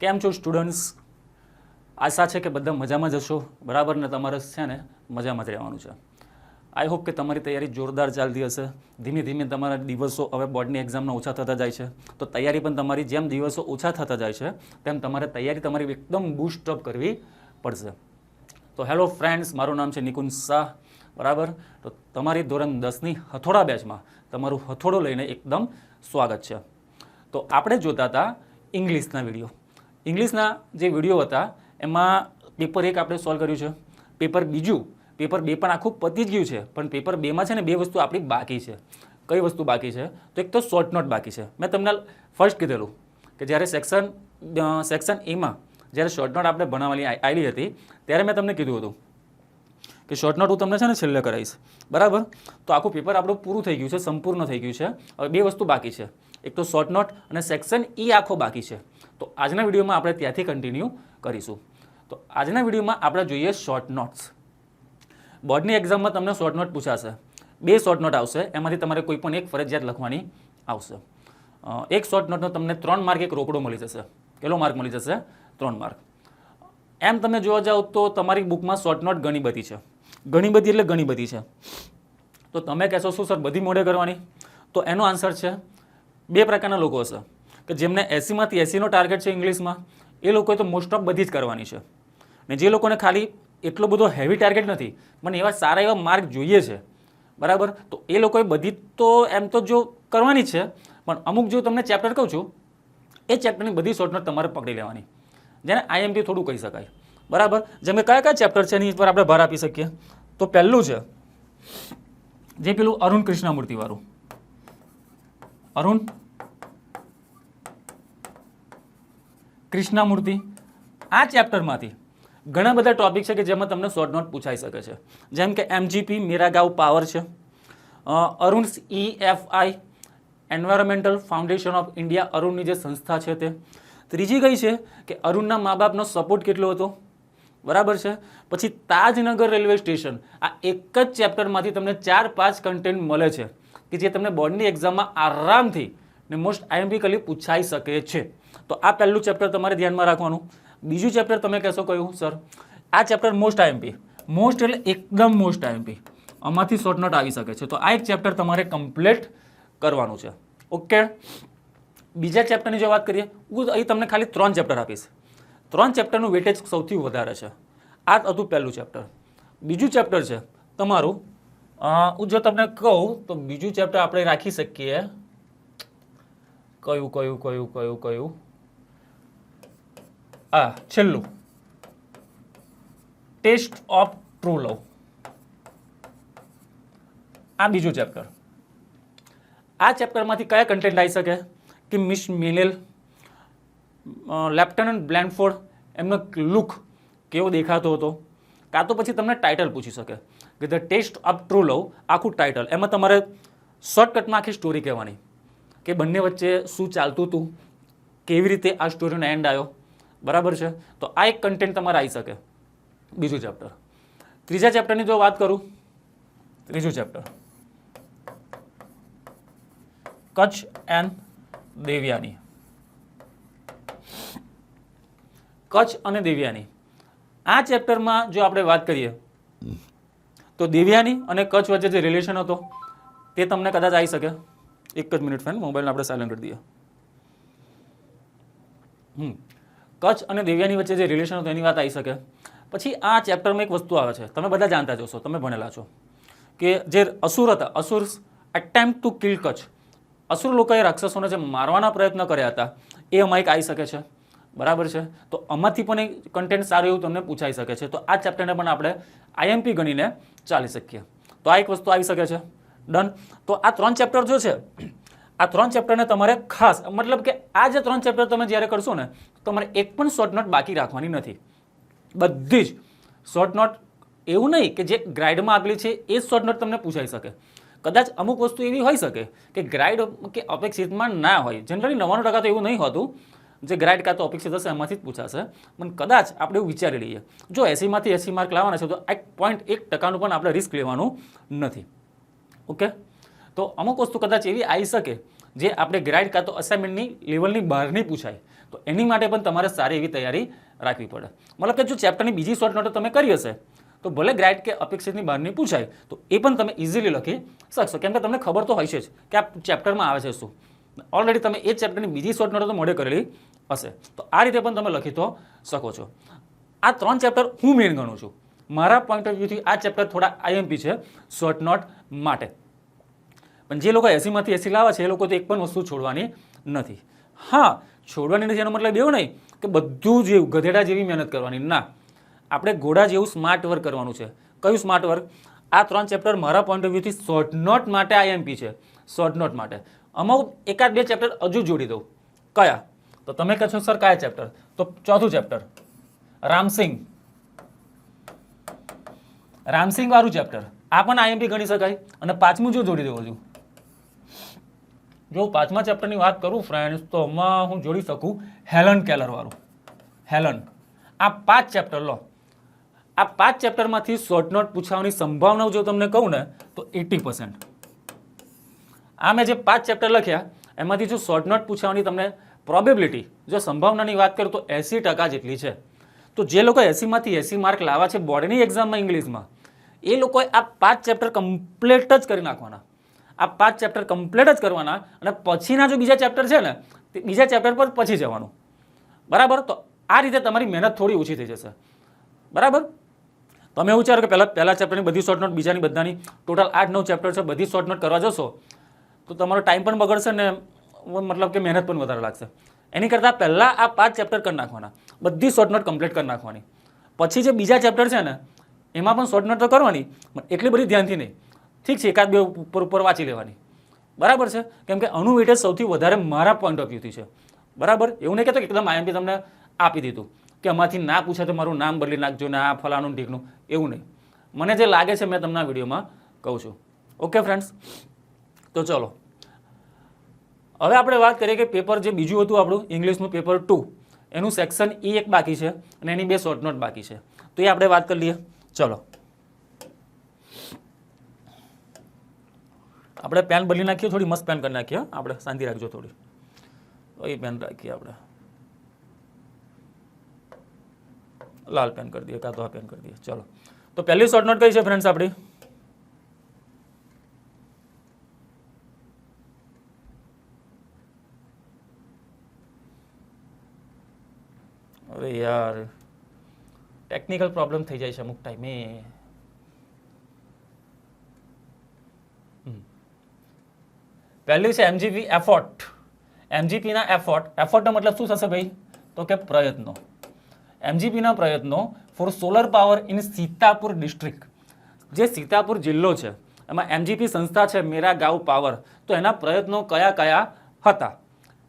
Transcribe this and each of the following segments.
કેમ છો સ્ટુડન્ટ્સ? આશા છે કે બધા મજામાં જ હશો. બરાબર ને? તમારે છે ને મજામાં જ રહેવાનું છે. આઈ હોપ કે તમારી તૈયારી જોરદાર ચાલતી હશે. ધીમે ધીમે તમારા દિવસો હવે બોર્ડની એક્ઝામના ઓછા થતા જાય છે. તો તૈયારી પણ તમારી જેમ દિવસો ઓછા થતા જાય છે, તેમ તમારે તૈયારી તમારી એકદમ બૂસ્ટઅપ કરવી પડશે. તો હેલો ફ્રેન્ડ્સ મારું નામ છે નિકુંજ શાહ. બરાબર? તો તમારી ધોરણ દસની હથોડા બેચમાં તમારું હથોડો લઈને એકદમ સ્વાગત છે. તો આપણે જોતા હતા ઇંગ્લિશના વીડિયો ઇંગ્લિશના જે વીડિયો હતા, એમાં પેપર એક આપણે સોલ્વ કર્યું છે. પેપર બીજું, પેપર બે પણ આખું પતી જ ગયું છે, પણ પેપર બેમાં છે ને બે વસ્તુ આપણી બાકી છે. કઈ વસ્તુ બાકી છે? તો એક તો શોર્ટ નોટ બાકી છે. મેં તમને ફર્સ્ટ કીધેલું કે જ્યારે સેક્શન સેક્શન એમાં જ્યારે શોર્ટ નોટ આપણે ભણાવવાની આવેલી હતી, ત્યારે મેં તમને કીધું હતું કે શોર્ટ નોટ હું તમને છે ને છેલ્લે કરાવીશ. બરાબર? તો આખું પેપર આપણું પૂરું થઈ ગયું છે, સંપૂર્ણ થઈ ગયું છે. હવે બે વસ્તુ બાકી છે. એક તો શોર્ટ નોટ અને સેક્શન ઈ આખો બાકી છે. તો આજના વિડીયોમાં આપણે ત્યાંથી કન્ટિન્યુ કરીશું. તો આજના વિડીયોમાં આપણે જોઈએ શોર્ટ નોટ્સ બોર્ડની એક્ઝામમાં તમને શોર્ટ નોટ પૂછાશે. બે શોર્ટ નોટ આવશે, એમાંથી તમારે કોઈ પણ એક ફરજિયાત લખવાની આવશે. એક શોર્ટ નોટનો તમને ત્રણ માર્ક એક રોકડો મળી જશે. કેટલો માર્ક મળી જશે? ત્રણ માર્ક એમ તમે જોવા જાઓ તો તમારી બુકમાં શોર્ટ નોટ ઘણી બધી છે. ઘણી બધી એટલે ઘણી બધી છે. તો તમે કહેશો, શું સર બધી મોડે કરવાની? તો એનો આન્સર છે, બે પ્રકારના લોકો હશે. કે જેમને એસીમાંથી એસીનો ટાર્ગેટ છે ઇંગ્લિશમાં, એ લોકોએ તો મોસ્ટ ઓફ બધી જ કરવાની છે. ને જે લોકોને ખાલી એટલો બધો હેવી ટાર્ગેટ નથી, મને એવા સારા એવા માર્ક જોઈએ છે, બરાબર? તો એ લોકોએ બધી તો એમ તો જો કરવાની છે, પણ અમુક જો તમને ચેપ્ટર કહું છું, એ ચેપ્ટરની બધી શોર્ટ તમારે પકડી લેવાની. જેને આઈએમપી થોડું કહી શકાય, બરાબર? જેમ કે કયા કયા ચેપ્ટર છે એની પર આપણે ભાર આપી શકીએ? તો પહેલું છે, જે પેલું અરુણ કૃષ્ણમૂર્તિવાળું. અરુણ કૃષ્ણમૂર્તિ. આ ચેપ્ટરમાંથી ઘણા બધા ટોપિક છે કે જેમાં તમને શોર્ટ નોટ પૂછાઈ શકે છે. જેમ કે એમજીપી મેરાગાંવ પાવર છે. અ, Arun E F I environmental foundation of India અરુણની જે સંસ્થા છે તે. ત્રીજી કઈ છે કે અરુણના મા બાપનો સપોર્ટ કેટલો હતો? બરાબર છે? પછી તાજનગર રેલવે સ્ટેશન. આ એક જ ચેપ્ટરમાંથી તમને ચાર પાંચ કન્ટેન્ટ મળે છે કે જે તમને બોર્ડની એક્ઝામમાં આરામથી ને મોસ્ટ આઈએમપીકલી પૂછાઈ શકે છે. તો આ પહેલું ચેપ્ટર તમારે ધ્યાનમાં રાખવાનું. બીજું ચેપ્ટર તમે કહેશો કયું સર આ ચેપ્ટર મોસ્ટ આઈએમપી મોસ્ટ એટલે એકદમ મોસ્ટ આઈએમપી આમાંથી શોર્ટ નોટ આવી શકે છે. તો આ એક ચેપ્ટર તમારે કમ્પ્લીટ કરવાનું છે. ઓકે બીજા ચેપ્ટરની જો વાત કરીએ હું અહીં તમને ખાલી ત્રણ ચેપ્ટર આપીશ. ત્રણ ચેપ્ટરનું વેટેજ સૌથી વધારે છે. આ હતું પહેલું ચેપ્ટર બીજું ચેપ્ટર છે તમારું હું જો તમને કહું, તો બીજું ચેપ્ટર આપણે રાખી શકીએ. કયું કયું કયું કયું કયું? આ છેલ્લું. Test of true love. આ બીજું ચેપ્ટર. આ ચેપ્ટરમાંથી કયા કન્ટેન્ટ આવી શકે? કે મિસ મિલેલ લેફ્ટનન્ટ બ્લેન્ડફોર્ડ એમનો લુક કેવો દેખાતો હતો? કાં તો પછી તમને ટાઇટલ પૂછી શકે કે the test of true love, આખું ટાઇટલ એમાં તમારે શોર્ટકટમાં આખી સ્ટોરી કહેવાની કે બંને વચ્ચે શું ચાલતું હતું, કેવી રીતે આ સ્ટોરીનો એન્ડ આવ્યો બરાબર છે? તો આ એક કન્ટેન્ટ તમારે આવી શકે. બીજું ચેપ્ટર ત્રીજા ચેપ્ટરની જો વાત કરું, ત્રીજું ચેપ્ટર કચ્છ એન્ડ દેવ્યાની. કચ્છ અને દેવ્યાની. આ ચેપ્ટરમાં જો આપણે વાત કરીએ, તો દેવ્યાની અને કચ્છ વચ્ચે જે રિલેશન હતો, તે તમને કદાચ આવી શકે. એક જ મિનિટ ફ્રેન્ડ મોબાઈલને આપણે સાયલેન્ટ કરી દઈએ. હમ. કચ્છ અને દિવ્યાની વચ્ચે જે રિલેશન હતું એની વાત આવી શકે. પછી આ ચેપ્ટરમાં એક વસ્તુ આવે છે. તમે બધા જાણતા જોશો તમે ભણેલા છો, કે જે અસુર હતા, અસુર એટેમ્પ ટુ કિલ કચ્છ. અસુર લોકોએ રાક્ષસોને જે મારવાના પ્રયત્ન કર્યા હતા, એ આમાં એક આવી શકે છે. બરાબર છે? તો આમાંથી પણ એક કન્ટેન્ટ સારું એવું તમને પૂછાઈ શકે છે. તો આ ચેપ્ટરને પણ આપણે આઈએમપી ગણીને ચાલી શકીએ. તો આ એક વસ્તુ આવી શકે છે. ડન તો આ ત્રણ ચેપ્ટર જો છે આ ત્રણ ચેપ્ટરને તમારે ખાસ, મતલબ કે આ જે ત્રણ ચેપ્ટર તમે જ્યારે કરશો ને, તમારે એક પણ શોર્ટ નોટ બાકી રાખવાની નથી. બધી જ શોર્ટ નોટ એવું નહીં કે જે ગ્રાઇડમાં આગલી છે, એ જ શોર્ટ નોટ તમને પૂછાઈ શકે. કદાચ અમુક વસ્તુ એવી હોઈ શકે કે ગ્રાઇડ કે અપેક્ષિતમાં ના હોય. જનરલી નવ્વાણું ટકા તો એવું નહીં હોતું. જે ગ્રાઇડ કાં તો અપેક્ષિત હશે, એમાંથી જ પૂછાશે. પણ કદાચ આપણે એવું વિચારી લઈએ. જો એસીમાંથી એસી માર્ક લાવવાના છે, તો એક પોઈન્ટ એક ટકાનું પણ આપણે રિસ્ક લેવાનું નથી. ઓકે તો અમુક વસ્તુ કદાચ એવી આવી શકે જે આપણે ગ્રાઇડ કાં તો અસાઇનમેન્ટની લેવલની બહારની પૂછાય. તો એની માટે પણ તમારે સારી એવી તૈયારી રાખવી પડે. મતલબ કે જો ચેપ્ટરની બીજી શોર્ટ નોટો તમે કરી હશે, તો ભલે ગ્રાઇડ કે અપેક્ષિતની બહારની પૂછાય, તો એ પણ તમે ઇઝીલી લખી શકશો. કેમ કે તમને ખબર તો હશે જ કે આ ચેપ્ટરમાં આવે છે શું. ઓલરેડી તમે એ ચેપ્ટરની બીજી શોર્ટ નોટો તો મોડે કરેલી હશે. તો આ રીતે પણ તમે લખી તો શકો છો. આ ત્રણ ચેપ્ટર હું મેઇન ગણું છું. મારા પોઈન્ટ ઓફ વ્યૂથી આ ચેપ્ટર થોડા આઈએમપી છે શોર્ટ નોટ માટે. પણ જે લોકો એસીમાંથી એસી લાવે છે, એ લોકો તો એક પણ વસ્તુ છોડવાની નથી. હા, છોડવાની નથી એનો મતલબ એવું નહીં કે બધું જ એવું, ગધેડા જેવી મહેનત કરવાની. ના, આપણે ઘોડા જેવું સ્માર્ટ વર્ક કરવાનું છે. કયું સ્માર્ટ વર્ક આ ત્રણ ચેપ્ટર મારા પોઈન્ટ ઓફ વ્યૂથી શોર્ટ નોટ માટે આઈએમપી છે. શોર્ટ નોટ માટે. અમુક એકાદ બે ચેપ્ટર હજુ જોડી દઉં. કયા? તો તમે કહેશો સર કયા ચેપ્ટર તો ચોથું ચેપ્ટર રામસિંગ રામસિંગ વાળું ચેપ્ટર આ પણ આઈએમપી ગણી શકાય. અને પાંચમું જો જોડી દેવું છું જો પાંચમા ચેપ્ટરની વાત કરું ફ્રેન્ડ્સ તો આમાં હું જોડી શકું હેલન કેલરવાળું. હેલન. આ પાંચ ચેપ્ટર લો. આ પાંચ ચેપ્ટરમાંથી શોર્ટ નોટ પૂછાવાની સંભાવના જો તમને કહું ને, તો એટી પર્સન્ટ આ મેં જે પાંચ ચેપ્ટર લખ્યા, એમાંથી જો શોર્ટ નોટ પૂછાવાની તમને પ્રોબેબિલિટી જો સંભાવનાની વાત કરું તો એંસી ટકા જેટલી છે. તો જે લોકો એંસીમાંથી એંસી માર્ક લાવવા છે બોર્ડની એક્ઝામમાં ઇંગ્લિશમાં, એ લોકોએ આ પાંચ ચેપ્ટર કમ્પ્લીટ જ કરી નાખવાના. આ પાંચ ચેપ્ટર કમ્પ્લીટ જ કરવાના અને પછીના જો બીજા ચેપ્ટર છે ને, તે બીજા ચેપ્ટર પર પછી જવાનું. બરાબર? તો આ રીતે તમારી મહેનત થોડી ઓછી થઈ જશે. બરાબર? તમે એવું વિચારો કે પહેલાં પહેલાં ચેપ્ટરની બધી શોર્ટ નોટ બીજાની બધાની. ટોટલ આઠ નવ ચેપ્ટર છે, બધી શોર્ટ નોટ કરવા જશો, તો તમારો ટાઈમ પણ બગડશે ને મતલબ કે મહેનત પણ વધારે લાગશે. એની કરતાં પહેલાં આ પાંચ ચેપ્ટર કરી નાખવાના. બધી શોર્ટ નોટ કમ્પ્લીટ કરી નાખવાની. પછી જે બીજા ચેપ્ટર છે ને, એમાં પણ શોર્ટ નોટ તો કરવાની, પણ એટલી બધી ધ્યાનથી નહીં. ઠીક છે, એકાદ બે ઉપર ઉપર વાંચી લેવાની. બરાબર છે? કેમ કે અણુ વેટેજ સૌથી વધારે મારા પોઈન્ટ ઓફ વ્યૂથી છે. બરાબર? એવું નહીં કહેતો કે એકદમ આઈએમપી તમને આપી દીધું કે આમાંથી ના પૂછે તો મારું નામ બદલી નાખજો ને આ ફલાણું ઢીકનું એવું નહીં. મને જે લાગે છે મેં તમને આ વિડીયોમાં કહું છું. ઓકે ફ્રેન્ડ્સ તો ચલો. હવે આપણે વાત કરીએ કે પેપર જે બીજું હતું આપણું ઇંગ્લિશનું પેપર ટુ એનું સેક્શન ઈ એક બાકી છે અને એની બે શોર્ટ નોટ બાકી છે. તો એ આપણે વાત કરી લઈએ. ચલો. આપણે પેન બદલી નાખીએ, થોડી મસ્ત પેન કરી નાખીએ આપણે શાંતિ રાખજો થોડી. એ પેન રાખીએ આપણે. લાલ પેન કરી દઈએ, કાં તો આ પેન કરી દઈએ. ચલો. તો પહેલી શોર્ટ નોટ કઈ છે ફ્રેન્ડ્સ આપણી? અરે યાર ટેકનિકલ પ્રોબ્લેમ થઈ જાય છે અમુક ટાઈમે પહેલી છે એમજીપી એફોર્ટ એમજીપીના એફોર્ટ એફોર્ટનો મતલબ શું થશે ભાઈ? તો કે પ્રયત્નો. એમજીપીના પ્રયત્નો for solar power in Sitapur district જે સીતાપુર જિલ્લો છે, એમાં એમજીપી સંસ્થા છે મેરા ગાઉ પાવર તો એના પ્રયત્નો કયા કયા હતા?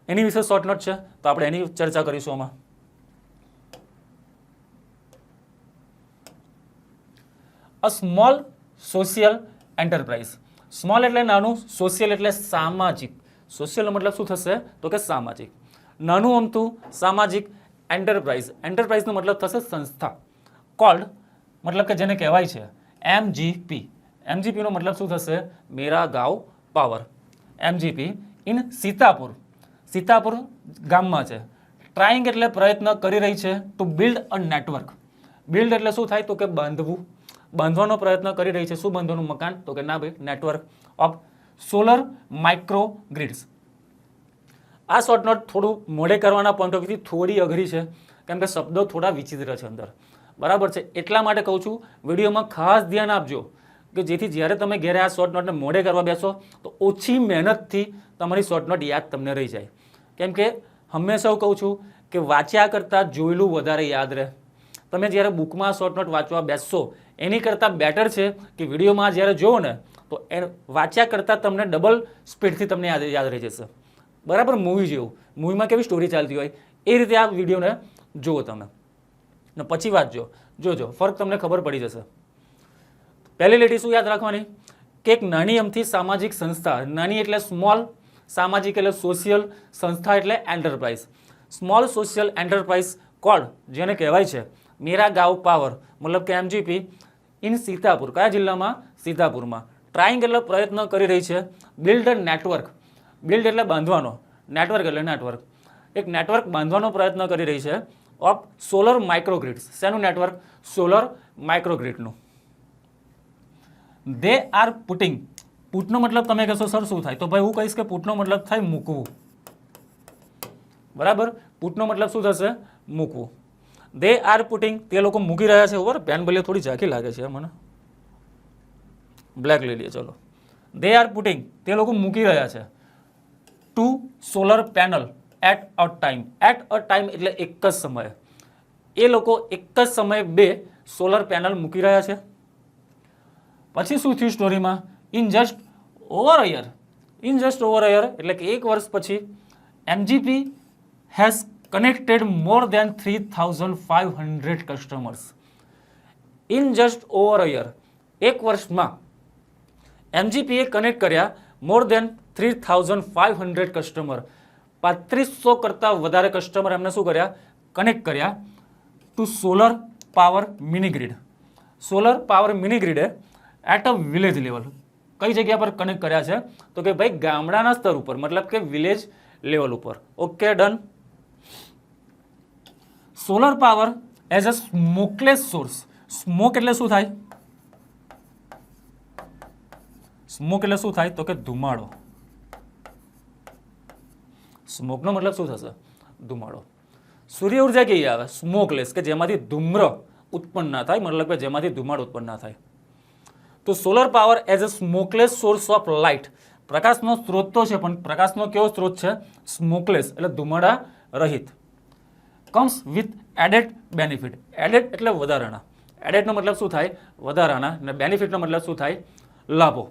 એની વિશે શોર્ટ નોટ છે. તો આપણે એની ચર્ચા કરીશું આમાં. A small social enterprise small એટલે નાનું સોશિયલ એટલે સામાજિક. સોશિયલનો મતલબ શું થશે? તો કે સામાજિક. નાનું અમતું સામાજિક એન્ટરપ્રાઇઝ એન્ટરપ્રાઇઝનો મતલબ થશે સંસ્થા. કોલ્ડ મતલબ કે જેને કહેવાય છે એમજીપી એમજીપીનો મતલબ શું થશે? Mera Gaon power. MGP in Sitapur. Sitapur ગામમાં છે. ટ્રાઇંગ એટલે પ્રયત્ન કરી રહી છે to build a network build એટલે શું થાય? તો કે બાંધવું. બાંધવાનો પ્રયત્ન કરી રહી છે શું બાંધવાનું મકાન. તો કે ના ભાઈ network of solar micro grids આ શોર્ટ નોટ થોડું મોડે કરવાના પોઈન્ટ ઓફ વ્યૂથી થોડી અઘરી છે, કેમ કે શબ્દો થોડા વિચિત્ર છે અંદર. બરાબર છે? એટલા માટે કહું છું, વિડીયોમાં ખાસ ધ્યાન આપજો કે જેથી જ્યારે તમે ઘેરે આ શોર્ટ નોટને મોડે કરવા બેસો, તો ઓછી મહેનતથી તમારી શોર્ટ નોટ યાદ તમને રહી જાય. કેમ કે હંમેશા હું કહું છું કે વાંચ્યા કરતાં જોયેલું વધારે યાદ રહે. તમે જ્યારે બુકમાં શોર્ટ નોટ વાંચવા બેસશો એની કરતાં બેટર છે કે વિડીયોમાં જ્યારે જોવો ને, તો એ વાંચ્યા કરતાં તમને ડબલ સ્પીડથી તમને યાદ યાદ રહી જશે. બરાબર મૂવી જેવું. મૂવીમાં કેવી સ્ટોરી ચાલતી હોય, એ રીતે આ વિડીયોને જુઓ તમે. ને પછી વાંચજો જોજો, ફરક તમને ખબર પડી જશે. પહેલી લીટી શું યાદ રાખવાની? કે એક નાની અમથી સામાજિક સંસ્થા, નાની એટલે સ્મોલ સામાજિક એટલે સોશિયલ સંસ્થા એટલે enterprise small social enterprise code જેને કહેવાય છે, મેરા ગાઉ પાવર મતલબ કે એમજીપી ઇન સીતાપુર. કયા જિલ્લામાં? સીતાપુરમાં. ટ્રાઇંગ એટલે પ્રયત્ન કરી રહી છે બિલ્ડ નેટવર્ક બિલ્ડ એટલે બાંધવાનો. નેટવર્ક એટલે નેટવર્ક એક નેટવર્ક બાંધવાનો પ્રયત્ન કરી રહી છે ઓફ સોલર માઇક્રોગ્રીડ્સ શેનું નેટવર્ક સોલર માઇક્રોગ્રીડનું દે આર પુટિંગ પુટનો મતલબ તમે કહેશો સર શું થાય? તો ભાઈ હું કહીશ કે પુટનો મતલબ થાય મૂકવું. બરાબર? પુટનો મતલબ શું થશે? મૂકવું. દે આર પુટિંગ તે લોકો મૂકી રહ્યા છે ઓવર પેન ભલે થોડી ઝાંખી લાગે છે, મને. બ્લેક લઈ લઈએ ચલો. દે આર પુટિંગ તે લોકો મૂકી રહ્યા છે. Two solar panel at a time at a time એટલે એક જ સમયે. એ લોકો એક જ સમયે બે સોલર પેનલ મૂકી રહ્યા છે. પછી શું થયું સ્ટોરીમાં in just over a year in just over a year year એટલે કે એક વર્ષ પછી MGP has connected more than three thousand five just over a year એક વર્ષમાં એમજીપીએ કનેક્ટ કર્યા more than three thousand five hundred customer પાંત્રીસો કરતાં વધારે કસ્ટમર એમને શું કર્યા કનેક્ટ કર્યા to solar power mini grid solar power mini ગ્રીડે at a village level કઈ જગ્યા પર કનેક્ટ કર્યા છે તો કે ભાઈ ગામડાના સ્તર ઉપર મતલબ કે વિલેજ લેવલ ઉપર okay then solar power as a smokeless source. Smoke એટલે શું થાય? સ્મોક એટલે શું થાય? તો કે ધુમાડો. સ્મોકનો મતલબ શું થશે? ધુમાડો. સૂર્ય ઊર્જા કેવી આવે? સ્મોકલેસ, કે જેમાંથી ધુમ્ર ઉત્પન્ન ના થાય. મતલબ કે જેમાંથી ધુમાડો ઉત્પન્ન ના થાય. તો solar power as a smokeless source of light. પ્રકાશનો સ્ત્રોત તો છે, પણ પ્રકાશનો કેવો સ્ત્રોત છે? સ્મોકલેસ, એટલે ધુમાડા રહિત. Comes with added benefit added એટલે વધારાના. એડેડનો મતલબ શું થાય? વધારાના. અને બેનિફિટનો મતલબ શું થાય? લાભો.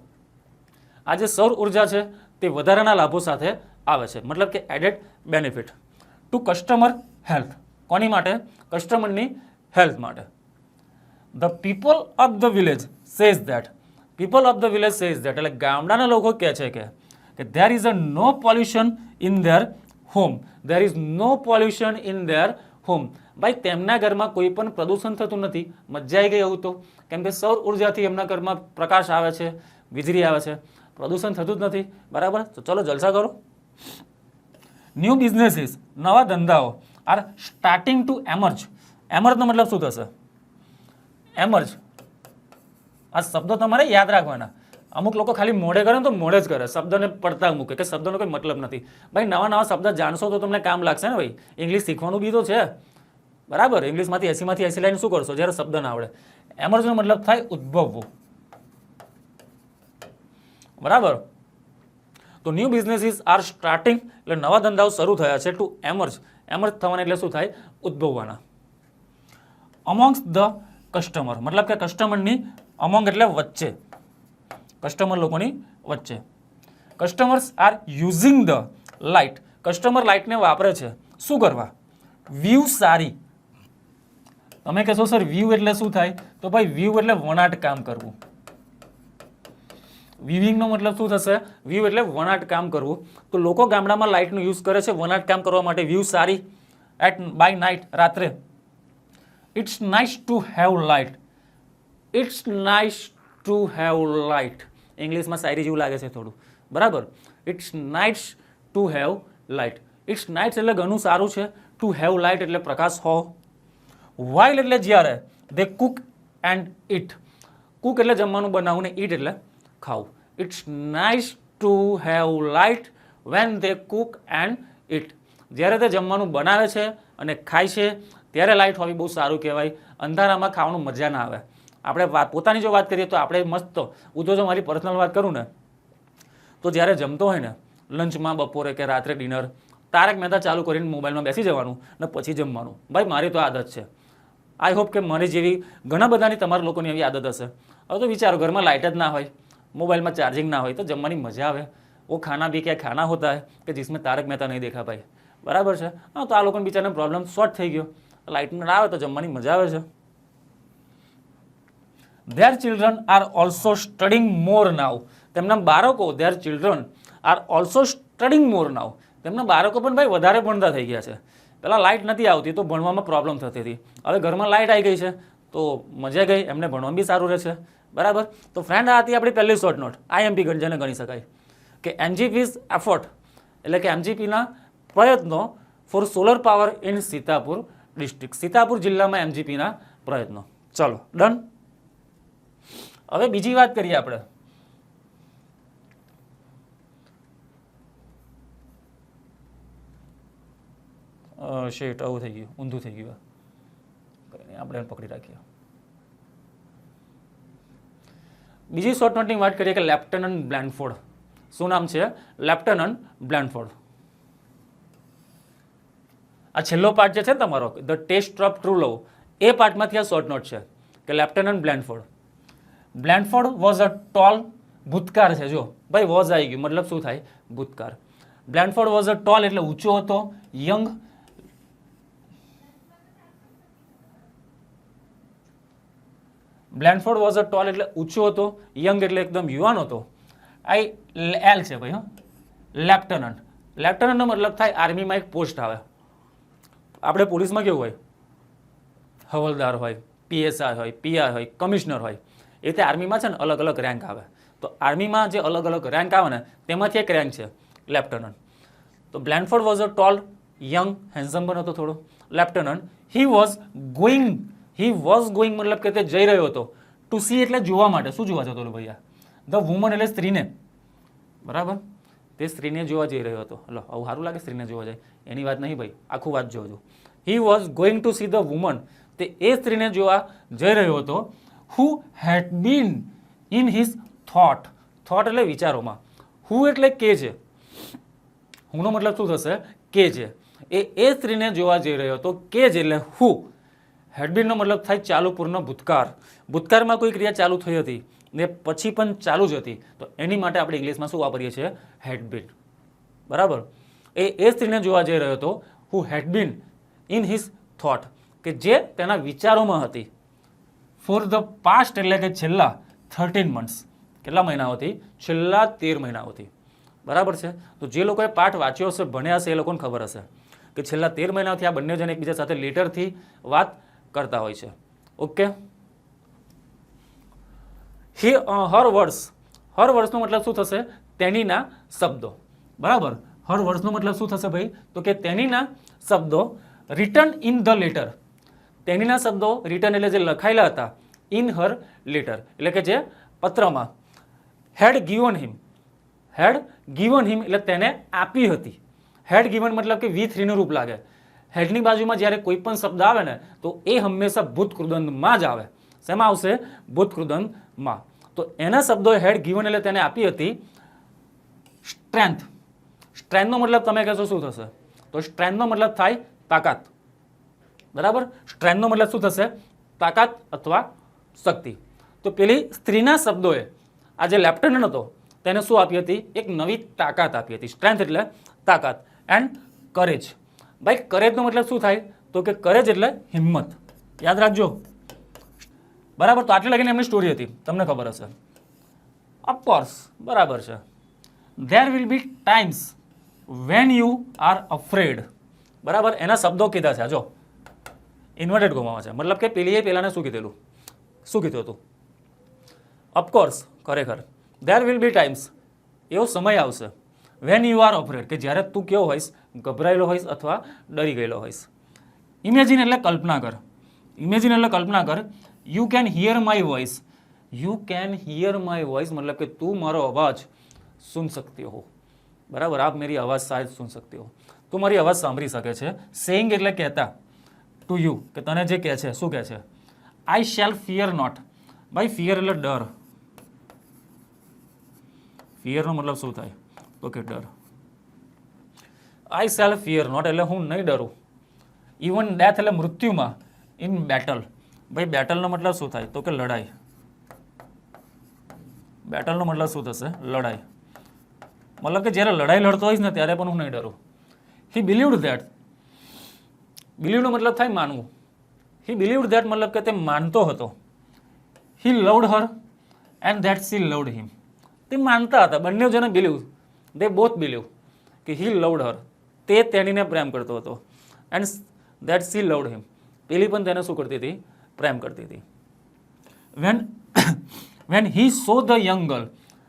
આ જે સૌર ઊર્જા છે, તે વધારાના લાભો સાથે આવે છે. મતલબ કે added benefit to customer health કોની માટે? કસ્ટમરની હેલ્થ માટે. The people of the village says that people of the village says that એટલે ગામડાના લોકો કહે છે કે there is a no pollution in their home there is no pollution in their home ભાઈ, તેમના ઘરમાં કોઈ પણ પ્રદૂષણ થતું નથી. મજા આવી ગઈ એવું તો. કેમ કે સૌર ઉર્જાથી એમના ઘરમાં પ્રકાશ આવે છે, વીજળી આવે છે. પ્રદૂષણ થતું જ નથી. બરાબર? તો ચલો જલસા કરો. ન્યૂ બિઝનેસીસ નવા ધંધાઓ આર સ્ટાર્ટિંગ ટુ એમર્જ એમર્જનો મતલબ શું થશે? એમર્જ આ શબ્દો તમારે યાદ રાખવાના. અમુક લોકો ખાલી મોઢે કરે તો મોઢે જ કરે. શબ્દને પડતા મૂકે, કે શબ્દનો કોઈ મતલબ નથી. ભાઈ, નવા નવા શબ્દ જાણશો તો તમને કામ લાગશે ને ભાઈ? ઇંગ્લિશ શીખવાનું બી તો છે. બરાબર? ઇંગ્લિશમાંથી એસીમાંથી એસી લાઈન શું કરશો? જ્યારે શબ્દ ના આવડે. એમર્જનો મતલબ થાય ઉદ્ભવવું. બરાબર? તો ન્યૂ બિઝનેસીસ આર સ્ટાર્ટિંગ એટલે નવા ધંધાઓ શરૂ થયા છે ટુ એમર્જ એમર્જ થવાના એટલે શું થાય? ઉદ્ભવવાના. અમોંગ્સ ધ કસ્ટમર મતલબ કે કસ્ટમરની અમોંગ એટલે વચ્ચે. કસ્ટમર લોકોની વચ્ચે. Customers are using the light customer લાઇટને વાપરે છે. શું કરવા? વ્યૂ સારી. તમે કહેશો સર વ્યૂ એટલે શું થાય? તો ભાઈ વ્યૂ એટલે વણાટ કામ કરવું. વિવિંગનો મતલબ શું થશે? વ્યૂ એટલે વણાટ કામ કરવું. તો લોકો ગામડામાં લાઇટનો યુઝ કરે છે. વણાટ કામ કરવા માટે વ્યૂ સારી. એટ બાય નાઇટ રાત્રે. It's nice to have light it's nice to have light ઇંગ્લિશમાં શાયરી જેવું લાગે છે થોડું. બરાબર? It's nice to have light it's nice એટલે ઘણું સારું છે. ટુ હેવ લાઇટ એટલે પ્રકાશ હો. વાઇલ એટલે જ્યારે they cook and eat cook એટલે જમવાનું બનાવવું ને ઇટ એટલે ખાવું. It's nice to have light when they cook and eat જ્યારે તે જમવાનું બનાવે છે અને ખાય છે, ત્યારે લાઇટ હોવી બહુ સારું કહેવાય. અંધારામાં ખાવાનું મજા ના આવે. આપણે પોતાની જો વાત કરીએ તો આપણે મસ્ત હું તો જો મારી પર્સનલ વાત કરું ને, તો જ્યારે જમતો હોય ને લંચમાં બપોરે કે રાત્રે ડિનર તારક મહેતા ચાલુ કરીને મોબાઈલમાં બેસી જવાનું ને પછી જમવાનું. ભાઈ, મારી તો આદત છે. આઈ હોપ કે મારી જેવી ઘણા બધાની તમારા લોકોની એવી આદત હશે. હવે તો વિચારો, ઘરમાં લાઇટ જ ના હોય મોબાઈલમાં ચાર્જિંગ ના હોય, તો જમવાની મજા આવે. ઓ ખાના બી ક્યાંય ખાના હોતા હોય, કે જિસમે તારક મહેતા નહીં દેખા ભાઈ બરાબર છે? હા, તો આ લોકોને બિચારાને પ્રોબ્લેમ સોર્ટ થઈ ગયો. લાઇટ ના આવે તો જમવાની મજા આવે છે. Their children are also studying more now તેમના બાળકો their children are also studying more now તેમના બાળકો પણ ભાઈ વધારે ભણતા થઈ ગયા છે. પહેલાં લાઇટ નથી આવતી, તો ભણવામાં પ્રોબ્લેમ થતી હતી. હવે ઘરમાં લાઇટ આવી ગઈ છે, તો મજા ગઈ, એમને ભણવામાં બી સારું રહેશે. બરાબર? તો ફ્રેન્ડ આ હતી આપણી પહેલી શોર્ટ નોટ આઈએમપી ગણજાને ગણી શકાય. કે એમજીપીઝ એફર્ટ એટલે કે એમજીપીના પ્રયત્નો for solar power in Sitapur district Sitapur જિલ્લામાં એમજીપીના પ્રયત્નો. ચલો ડન હવે બીજી વાત કરીએ આપણે. શેટ આવું થઈ ગયું, ઊંધું થઈ ગયું. આપણે પકડી રાખીએ. બીજી શોર્ટ નોટની વાત કરીએ કે લેફ્ટનન્ટ બ્લેન્ડફોર્ડ. શું નામ છે? Lieutenant Blandford. આ છેલ્લો પાર્ટ જે છે ને તમારો the test of true love એ પાર્ટમાંથી આ શોર્ટ નોટ છે કે lieutenant Blandford. Blandford was a tall ભૂતકાર છે જો ભાઈ, વોઝ આવી ગયું. મતલબ શું થાય? ભૂતકાર બ્લેન્ડફોર્ડ વોઝ અ ટોલ એટલે ઊંચો હતો young Blandford was a tall એટલે ઊંચો હતો યંગ એટલે એકદમ યુવાન હતો. આઈ એલ છે ભાઈ, હા. લેફ્ટનન્ટ લેફ્ટનન્ટનો મતલબ થાય આર્મીમાં એક પોસ્ટ આવે. આપણે પોલીસમાં કેવું હોય? હવલદાર હોય પીએસઆઈ હોય પીઆઈ હોય કમિશનર હોય. એ રીતે આર્મીમાં છે ને અલગ અલગ રેન્ક આવે. તો આર્મીમાં જે અલગ અલગ રેન્ક આવે ને, તેમાંથી એક રેન્ક છે લેફ્ટનન્ટ તો Blandford was a tall young handsome પણ હતો થોડો. Lieutenant he was going he was going મતલબ કે તે જઈ રહ્યો હતો. ટુ સી એટલે જોવા માટે. શું જોવા જતો ભૈયા? ધ વુમન એટલે સ્ત્રીને. બરાબર? તે સ્ત્રીને જોવા જઈ રહ્યો હતો. હલો આવું સારું લાગે સ્ત્રીને જોવા જાય. એની વાત નહીં ભાઈ. આખું વાત જોજો he was going to see the woman તે એ સ્ત્રીને જોવા જઈ રહ્યો હતો. Who had been in his thought thought એટલે વિચારોમાં. હુ એટલે કે છે હુંનો મતલબ શું થશે? કે છે એ એ સ્ત્રીને જોવા જઈ રહ્યો હતો કે જે એટલે હુ હેડબીનનો મતલબ થાય ચાલુ પૂર્ણ ભૂતકાળ. ભૂતકાળમાં કોઈ ક્રિયા ચાલુ થઈ હતી ને પછી પણ ચાલુ જ હતી. તો એની માટે આપણે ઇંગ્લિશમાં શું વાપરીએ છીએ? હેડબીન બરાબર? એ એ સ્ત્રીને જોવા જઈ રહ્યો હતો who had been in his thought કે જે તેના વિચારોમાં હતી. ફોર ધ પાસ્ટ એટલે કે છેલ્લા થર્ટીન મંથ્સ કેટલા મહિનાઓથી છેલ્લા તેર મહિનાઓથી બરાબર છે? તો જે લોકોએ પાઠ વાંચ્યો હશે, ભણ્યા હશે, એ લોકોને ખબર હશે કે છેલ્લા તેર મહિનાથી આ બંને જણ એકબીજા સાથે લેટરથી વાત કરતા હોય છે. ઓકે હી હર વર્ષ હર વર્ષનો મતલબ શું થશે? તેનીના શબ્દો. બરાબર? હર વર્ષનો મતલબ શું થશે ભાઈ? તો કે તેનીના શબ્દો રિટર્ન ઇન ધ લેટર તેનીના શબ્દો રિટર્ન એટલે જે લખાયેલા હતા ઇન હર લેટર એટલે કે જે પત્રમાં હેડ ગિવન હિમ હેડ ગિવન હિમ એટલે તેને આપી હતી. હેડ ગિવન મતલબ કે વી થ્રીનું રૂપ લાગે. હેડની બાજુમાં જ્યારે કોઈ પણ શબ્દ આવે ને, તો એ હંમેશા ભૂતકૃદંતમાં જ આવે. શેમાં આવશે? ભૂતકૃદંતમાં તો એના શબ્દો હેડ ગિવન એટલે તેને આપી હતી સ્ટ્રેન્થ સ્ટ્રેન્થનો મતલબ તમે કહેશો શું થશે? તો સ્ટ્રેન્થનો મતલબ થાય તાકાત. બરાબર? સ્ટ્રેન્થનો મતલબ શું થશે? તાકાત અથવા શક્તિ. તો પેલી સ્ત્રીના શબ્દોએ આ જે લેફ્ટનન્ટ હતો, તેને શું આપી હતી? એક નવી તાકાત આપી હતી. સ્ટ્રેન્થ એટલે તાકાત. And courage. ભાઈ, કરેજનો મતલબ શું થાય? તો કે કરેજ એટલે હિંમત. યાદ રાખજો. બરાબર? તો આટલે લગીને એમની સ્ટોરી હતી. તમને ખબર હશે. ઓફકોર્સ બરાબર છે. There will be times when you are afraid બરાબર? એના શબ્દો કીધા છે. જો. ઇન્વર્ટેડ કોમામાં છે. મતલબ કે પેલીએ પહેલાંને શું કીધેલું? શું કીધું હતું? અફકોર્સ ખરેખર. દેર વિલ બી ટાઈમ્સ એવો સમય આવશે. વેન યુ આર ઓપરેટ કે જ્યારે તું કેવો હોઈશ? ગભરાયેલો હોઈશ અથવા ડરી ગયેલો હોઈશ. ઇમેજિન એટલે કલ્પના કર. ઇમેજિન એટલે કલ્પના કર. You can hear my voice you can hear my voice મતલબ કે તું મારો અવાજ સુન શકતી હો બરાબર? આપ મારી અવાજ શાયદ સુન શકતી હો તું મારી અવાજ સાંભળી શકે છે. સેઈંગ એટલે કહેતા. ટુ યુ કે તને જે કહે છે, શું કહે છે? આઈ શેલ ફિયર નોટ ભાઈ ફિયર એટલે ડર. ફિયરનો મતલબ શું થાય? તો કે ડર. આઈ શેલ ફિયર નોટ એટલે હું નહીં ડરું. ઇવન ડેથ એટલે મૃત્યુમાં ઇન બેટલ ભાઈ બેટલનો મતલબ શું થાય? તો કે લડાઈ. બેટલનો મતલબ શું થશે? લડાઈ. મતલબ કે જ્યારે લડાઈ લડતો હોઈશ ને ત્યારે પણ હું નહીં ડરું. હી બિલીવડ ધેટ બિલીવનો મતલબ થાય માનવું. હી બિલીવડ ધેટ મતલબ કે તે માનતો હતો. He loved her and that she loved him તે માનતા હતા, બંને જણે બિલીવ દે બોથ બિલીવ કે હી લવડ હર તે તેણીને પ્રેમ કરતો હતો. And that she loved him પેલી પણ તેને શું કરતી હતી? પ્રેમ કરતી હતી. When when he saw the young girl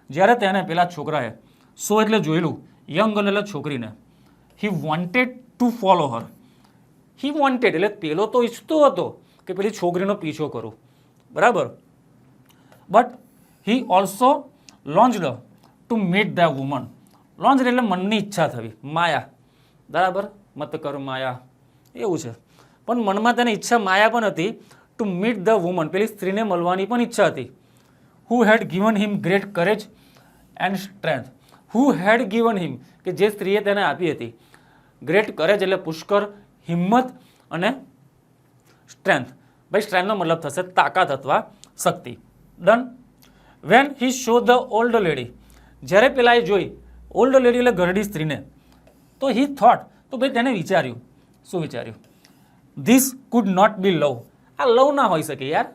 જ્યારે તેને પેલા છોકરાએ, સો એટલે જોયેલું યંગ ગર્લ એટલે છોકરીને he wanted to follow her he wanted એટલે પેલો તો ઈચ્છતો હતો કે પેલી છોકરીનો પીછો કરું. બરાબર? But he also longed to meet the woman long એટલે મનની ઈચ્છા થવી. માયા. બરાબર? મત કર માયા. એવું છે. પણ મનમાં તેની ઈચ્છા માયા પણ હતી ટુ મીટ ધ વુમન પેલી સ્ત્રીને મળવાની પણ ઈચ્છા હતી. Who had given him great courage and strength who had given him કે જે સ્ત્રીએ તેને આપી હતી. ગ્રેટ કરેજ એટલે પુષ્કર હિંમત અને સ્ટ્રેન્થ. ભાઈ, સ્ટ્રેન્થનો મતલબ થશે તાકાત અથવા શક્તિ. Then when he saw the old lady જ્યારે પેલા એ જોઈ ઓલ્ડ લેડી એટલે ઘરડી સ્ત્રીને, તો હી થોટ તો ભાઈ તેને વિચાર્યું. શું વિચાર્યું? This could not be love આ લવ ના હોઈ શકે યાર.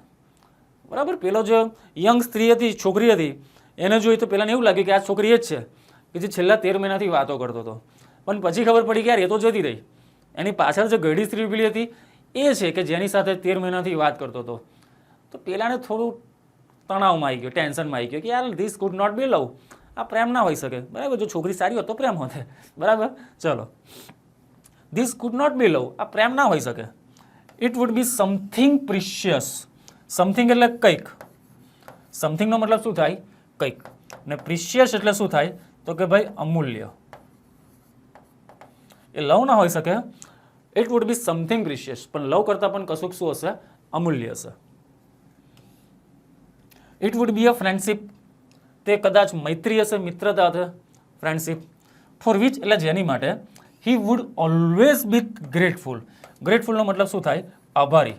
બરાબર? પેલો જે યંગ સ્ત્રી હતી, છોકરી હતી, એને જોઈ તો પેલાને એવું લાગ્યું કે આ છોકરી જ છે, કે જે છેલ્લા તેર મહિનાથી વાતો કરતો હતો. પણ પછી ખબર પડી કે યાર, એ તો જતી રહી. એની પાછળ જે ગઢી સ્ત્રી પેલી હતી, એ છે કે જેની સાથે તેર મહિનાથી વાત કરતો હતો. તો પેલાને થોડું તણાવમાં આવી ગયો, ટેન્શનમાં આવી ગયો કે યાર this could not be love આ પ્રેમ ના હોઈ શકે. બરાબર, જો છોકરી સારી હોત તો પ્રેમ હોત. બરાબર? ચલો. This could not be love આ પ્રેમ ના હોઈ શકે. It would be something precious something એટલે કંઈક. સમથિંગનો મતલબ શું થાય? કંઈક. ને પ્રિશિયસ એટલે શું થાય? તો કે ભાઈ, અમૂલ્ય. એ લવ ના હોઈ શકે. It would be something precious પણ લવ કરતાં પણ કશુંક શું હશે? અમૂલ્ય હશે. It would be a friendship તે કદાચ મૈત્રી હશે, મિત્રતા હશે. ફ્રેન્ડશીપ ફોર વિચ એટલે જેની માટે he would always be grateful ગ્રેટફુલનો મતલબ શું થાય? આભારી.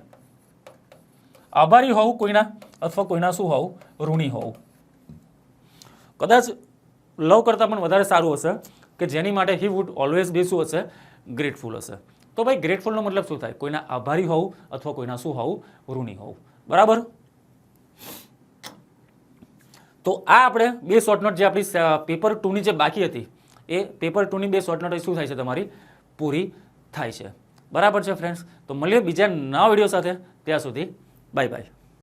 આભારી હોવું કોઈના, અથવા કોઈના શું હોવું ઋણી હોવું કદાચ લવ કરતાં પણ વધારે સારું હશે. કે જેની માટે હી વુડ ઓલવેઝ બી શું હશે? ગ્રેટફુલ હશે. તો ભાઈ ગ્રેટફુલનો મતલબ શું થાય? કોઈના આભારી હોવું અથવા કોઈના શું હોવું ઋણી હોવું બરાબર? તો આ આપણે બે શોર્ટ નોટ જે આપણી પેપર ટુની જે બાકી હતી, એ પેપર ટુની બે શોર્ટ નોટ શું થાય છે તમારી? પૂરી થાય છે. બરાબર છે ફ્રેન્ડ્સ તો મળીએ બીજા નવા વીડિયો સાથે. ત્યાં સુધી બાય બાય